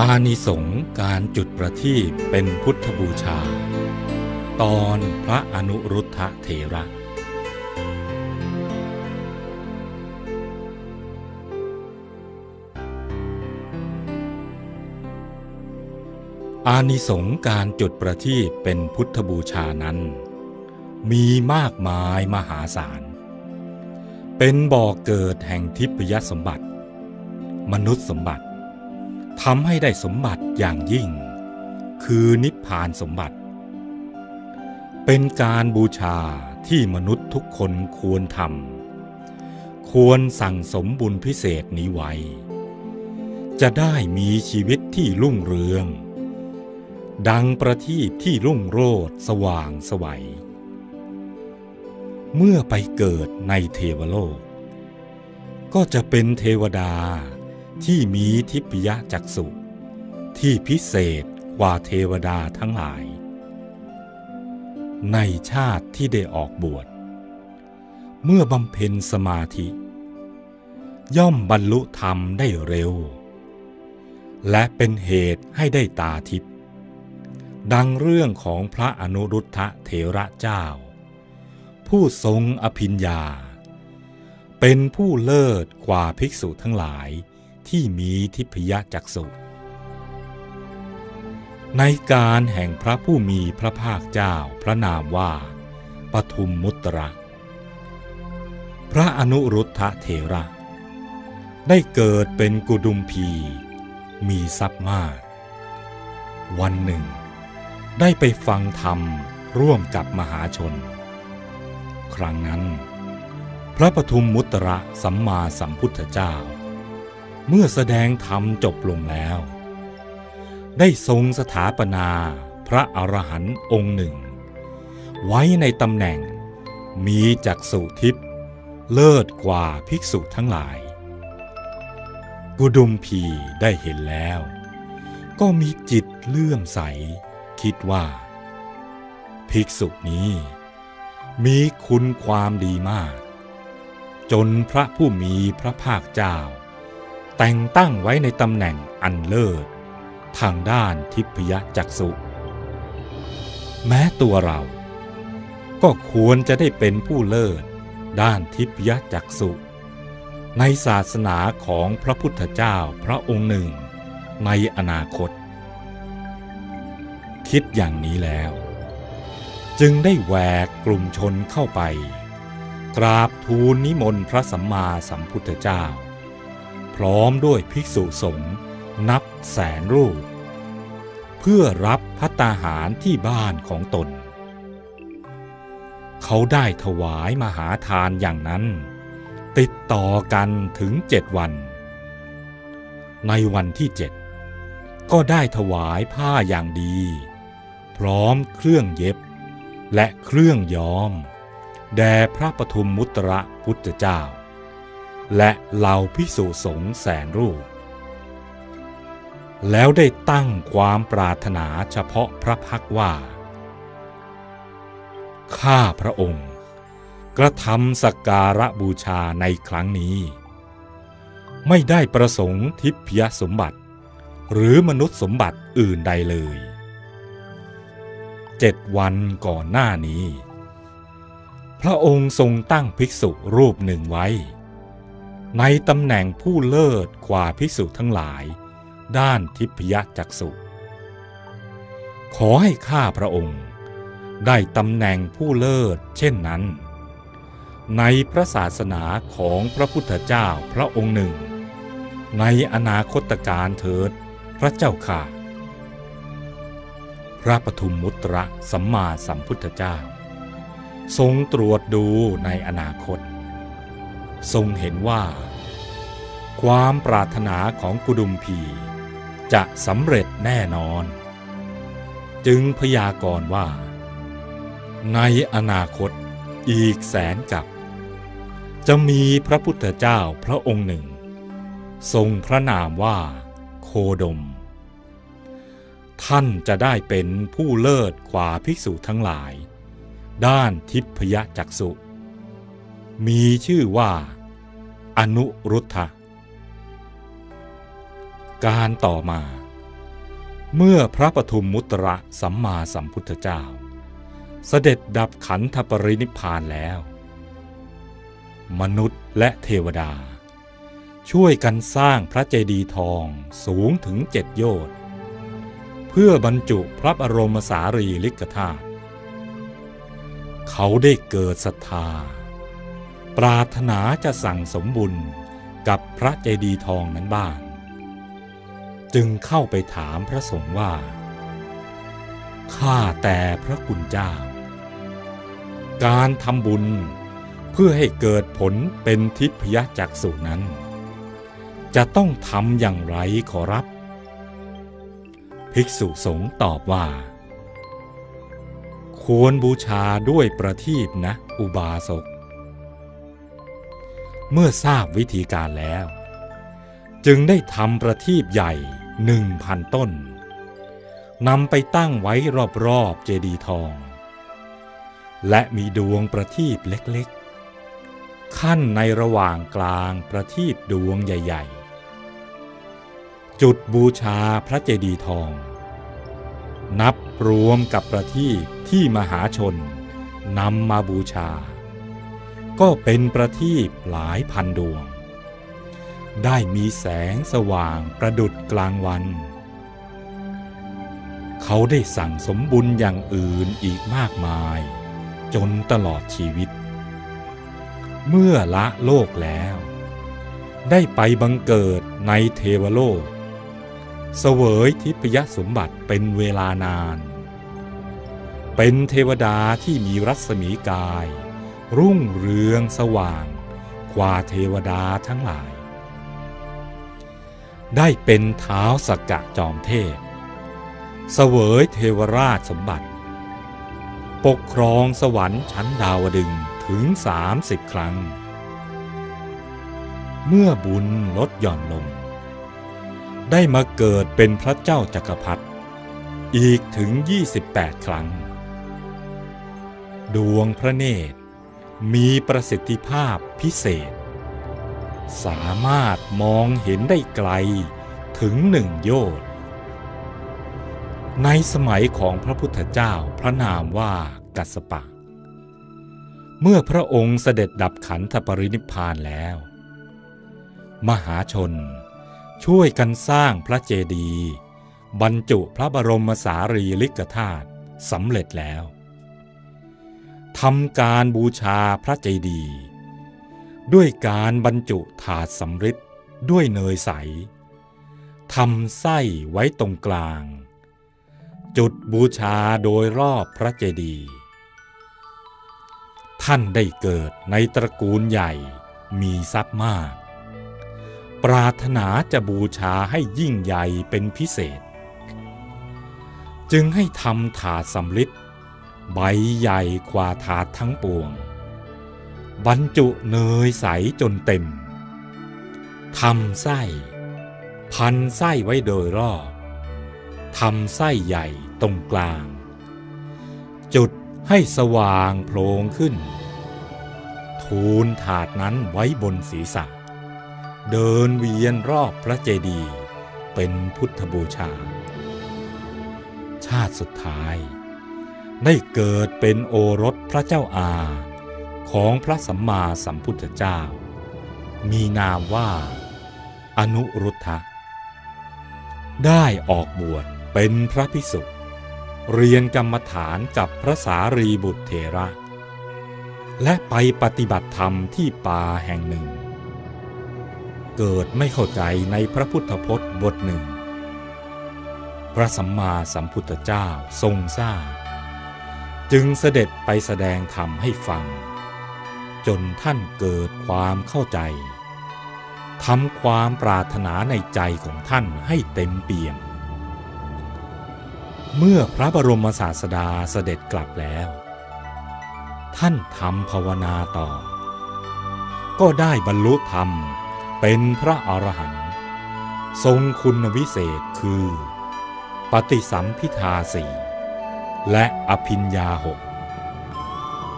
อานิสงส์การจุดประทีปเป็นพุทธบูชา ตอนพระอนุรุทธเถระ อานิสงส์การจุดประทีปเป็นพุทธบูชานั้น มีมากมายมหาศาล เป็นบ่อเกิดแห่งทิพยสมบัติ มนุษย์สมบัติ ทำให้ได้สมบัติอย่างยิ่ง คือนิพพานสมบัติ เป็นการบูชาที่มนุษย์ทุกคนควรทำควรสั่งสมบุญพิเศษนี้ไว้ จะได้มีชีวิตที่รุ่งเรือง ดังประทีปที่รุ่งโรจน์สว่างสวัย เมื่อไปเกิดในเทวโลก ก็จะเป็นเทวดา ที่มีทิพยจักษุที่พิเศษกว่าเทวดาทั้งหลาย ในชาติที่ได้ออกบวช เมื่อบำเพ็ญสมาธิ ย่อมบรรลุธรรมได้เร็ว และเป็นเหตุให้ได้ตาทิพย์ดังเรื่องของพระอนุรุทธะเถระเจ้า ผู้ทรงอภิญญา เป็นผู้เลิศกว่าภิกษุทั้งหลาย ที่มีทิพยจักษุ ในการแห่งพระผู้มีพระภาคเจ้าพระนามว่าปทุมมุตระ พระอนุรุทธะเถระ ได้เกิดเป็นกุดุมพี มีทรัพย์มาก วันหนึ่ง ได้ไปฟังธรรมร่วมกับมหาชน ครั้งนั้น พระปทุมมุตระสัมมาสัมพุทธเจ้า เมื่อแสดงธรรมจบลงแล้ว ได้ทรงสถาปนาพระอรหันต์องค์หนึ่ง ไว้ในตำแหน่งมีจักษุทิพย์เลิศกว่าภิกษุทั้งหลาย กุดุมพีได้เห็นแล้ว ก็มีจิตเลื่อมใส คิดว่า ภิกษุนี้ มีคุณความดีมาก จนพระผู้มีพระภาคเจ้า แต่งตั้งไว้ในตำแหน่งอันเลิศ ทางด้านทิพยจักษุ แม้ตัวเรา ก็ควรจะได้เป็นผู้เลิศ ด้านทิพยจักษุ ในศาสนาของพระพุทธเจ้าพระองค์หนึ่ง ในอนาคต คิดอย่างนี้แล้ว จึงได้แหวกกลุ่มชนเข้าไป กราบทูลนิมนต์พระสัมมาสัมพุทธเจ้า พร้อมด้วยภิกษุสงฆ์นับแสนรูป เพื่อรับพัตาหารที่บ้านของตน เขาได้ถวายมหาทานอย่างนั้น ติดต่อกันถึงเจ็ดวัน ในวันที่เจ็ดก็ได้ถวายผ้าอย่างดี พร้อมเครื่องเย็บ และเครื่องย้อม แด่พระปทุมมุตระพุทธเจ้า และเหล่าพิสุสงฆ์แสนรูป แล้วได้ตั้งความปรารถนาเฉพาะพระพักว่า ข้าพระองค์ กระทำสักการะบูชาในครั้งนี้ ไม่ได้ประสงค์ทิพยสมบัติ หรือมนุษย์สมบัติอื่นใดเลย เจ็ดวันก่อนหน้านี้ พระองค์ทรงตั้งภิกษุรูปหนึ่งไว้ ในตำแหน่งผู้เลิศกว่าภิกษุทั้งหลาย ด้านทิพยจักษุขอให้ข้าพระองค์ ได้ตำแหน่งผู้เลิศเช่นนั้น ในพระศาสนาของพระพุทธเจ้าพระองค์หนึ่ง ในอนาคตการเถิดพระเจ้าค่ะ พระปทุมมุตระสัมมาสัมพุทธเจ้า ทรงตรวจดูในอนาคต ทรงเห็นว่า ความปรารถนาของกุดุมพีจะสำเร็จแน่นอน จึงพยากรณ์ว่า ในอนาคตอีกแสนกับจะมีพระพุทธเจ้าพระองค์หนึ่ง ทรงพระนามว่าโคดม ท่านจะได้เป็นผู้เลิศกว่าภิกษุทั้งหลาย ด้านทิพยจักษุ มีชื่อว่า อนุรุทธะการต่อมา เมื่อพระปทุมมุตระสัมมาสัมพุทธเจ้า เสด็จดับขันธปรินิพพานแล้ว มนุษย์และเทวดา ช่วยกันสร้างพระเจดีย์ทองสูงถึงเจ็ดโยชน์เพื่อบรรจุพระบรมสารีริกธาตุเขาได้เกิดศรัทธา ปรารถนาจะสั่งสมบุญกับพระเจดีย์ทองนั้นบ้าง จึงเข้าไปถามพระสงฆ์ว่า ข้าแต่พระคุณเจ้า การทำบุญเพื่อให้เกิดผลเป็นทิพยจักษุนั้น จะต้องทำอย่างไรขอรับ ภิกษุสงฆ์ตอบว่า ควรบูชาด้วยประทีปนะอุบาสก เมื่อทราบวิธีการแล้ว จึงได้ทำประทีปใหญ่หนึ่งพันต้นนำไปตั้งไว้รอบๆเจดีย์ทอง และมีดวงประทีปเล็กๆ ขั้นในระหว่างกลางประทีปดวงใหญ่ๆ จุดบูชาพระเจดีย์ทอง นับรวมกับประทีปที่มหาชนนำมาบูชา ก็เป็นประทีปหลายพันดวง ได้มีแสงสว่างประดุดกลางวัน เขาได้สั่งสมบุญอย่างอื่นอีกมากมาย จนตลอดชีวิต เมื่อละโลกแล้ว ได้ไปบังเกิดในเทวโลก เสวยทิพยสมบัติเป็นเวลานาน เป็นเทวดาที่มีรัศมีกาย รุ่งเรืองสว่าง กว่าเทวดาทั้งหลาย ได้เป็นเท้าสกกะจอมเทพ เสวยเทวราชสมบัติ ปกครองสวรรค์ชั้นดาวดึงถึงสามสิบครั้ง เมื่อบุญลดหย่อนลง ได้มาเกิดเป็นพระเจ้าจักรพรรดิอีกถึง 28 ครั้ง ดวงพระเนตร มีประสิทธิภาพพิเศษ สามารถมองเห็นได้ไกลถึงหนึ่งโยชน์ในสมัยของพระพุทธเจ้าพระนามว่ากัสปะ เมื่อพระองค์เสด็จดับขันธปรินิพพานแล้ว มหาชนช่วยกันสร้างพระเจดีย์บรรจุพระบรมสารีริกธาตุสำเร็จแล้ว ทำการบูชาพระเจดีย์ด้วยการบรรจุถาดสำริดด้วยเนยใสทำไส้ไว้ตรงกลาง จุดบูชาโดยรอบพระเจดีย์ท่านได้เกิดในตระกูลใหญ่มีทรัพย์มาก ปรารถนาจะบูชาให้ยิ่งใหญ่เป็นพิเศษ จึงให้ทำถาดสำริด ใบใหญ่กว่าถาดทั้งปวง บรรจุเนยใสจนเต็มทำไส้ พันไส้ไว้โดยรอบทำไส้ใหญ่ตรงกลาง จุดให้สว่างโพลงขึ้น ทูลถาดนั้นไว้บนศีรษะ เดินเวียนรอบพระเจดีย์เป็นพุทธบูชา ชาติสุดท้าย ได้เกิดเป็นโอรสพระเจ้าอาของพระสัมมาสัมพุทธเจ้า มีนามว่า อนุรุทธะ ได้ออกบวชเป็นพระภิกษุเรียนกรรมฐานกับพระสารีบุตรเถระ และไปปฏิบัติธรรมที่ป่าแห่งหนึ่ง เกิดไม่เข้าใจในพระพุทธพจน์บทหนึ่ง พระสัมมาสัมพุทธเจ้าทรงทราบ จึงเสด็จไปแสดงธรรมให้ฟัง จนท่านเกิดความเข้าใจทำความปรารถนาในใจของท่านให้เต็มเปี่ยม เมื่อพระบรมศาสดาเสด็จกลับแล้ว ท่านทำภาวนาต่อ ก็ได้บรรลุธรรมเป็นพระอรหันต์ทรงคุณวิเศษคือ ปฏิสัมพิทาสี่ และอภิญญาหก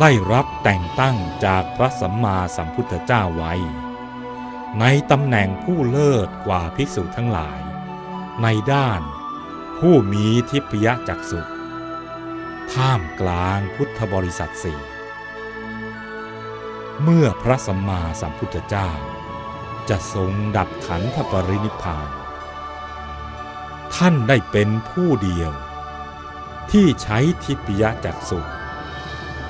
ได้รับแต่งตั้งจากพระสัมมาสัมพุทธเจ้าไว้ ในตำแหน่งผู้เลิศกว่าภิกษุทั้งหลาย ในด้านผู้มีทิพยจักษุท่ามกลางพุทธบริษัทสี่เมื่อพระสัมมาสัมพุทธเจ้า จะทรงดับขันธปรินิพพาน ท่านได้เป็นผู้เดียว ที่ใช้ทิพยจักษุ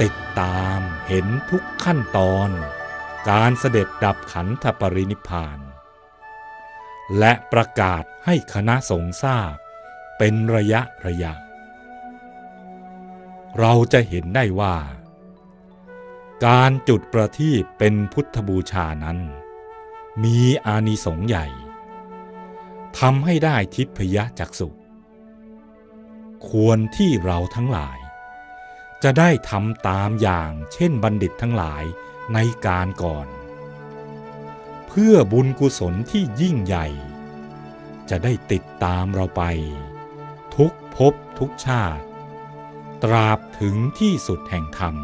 ติดตามเห็นทุกขั้นตอน การเสด็จดับขันธปรินิพานและประกาศให้คณะสงฆ์ทราบเป็นระยะระยะ เราจะเห็นได้ว่า การจุดประทีปเป็นพุทธบูชานั้น มีอานิสงส์ใหญ่ทำให้ได้ทิพยจักษุ ควรที่เราทั้งหลาย จะได้ทำตามอย่างเช่นบัณฑิตทั้งหลายในการก่อน เพื่อบุญกุศลที่ยิ่งใหญ่ จะได้ติดตามเราไป ทุกภพทุกชาติ ตราบถึงที่สุดแห่งธรรม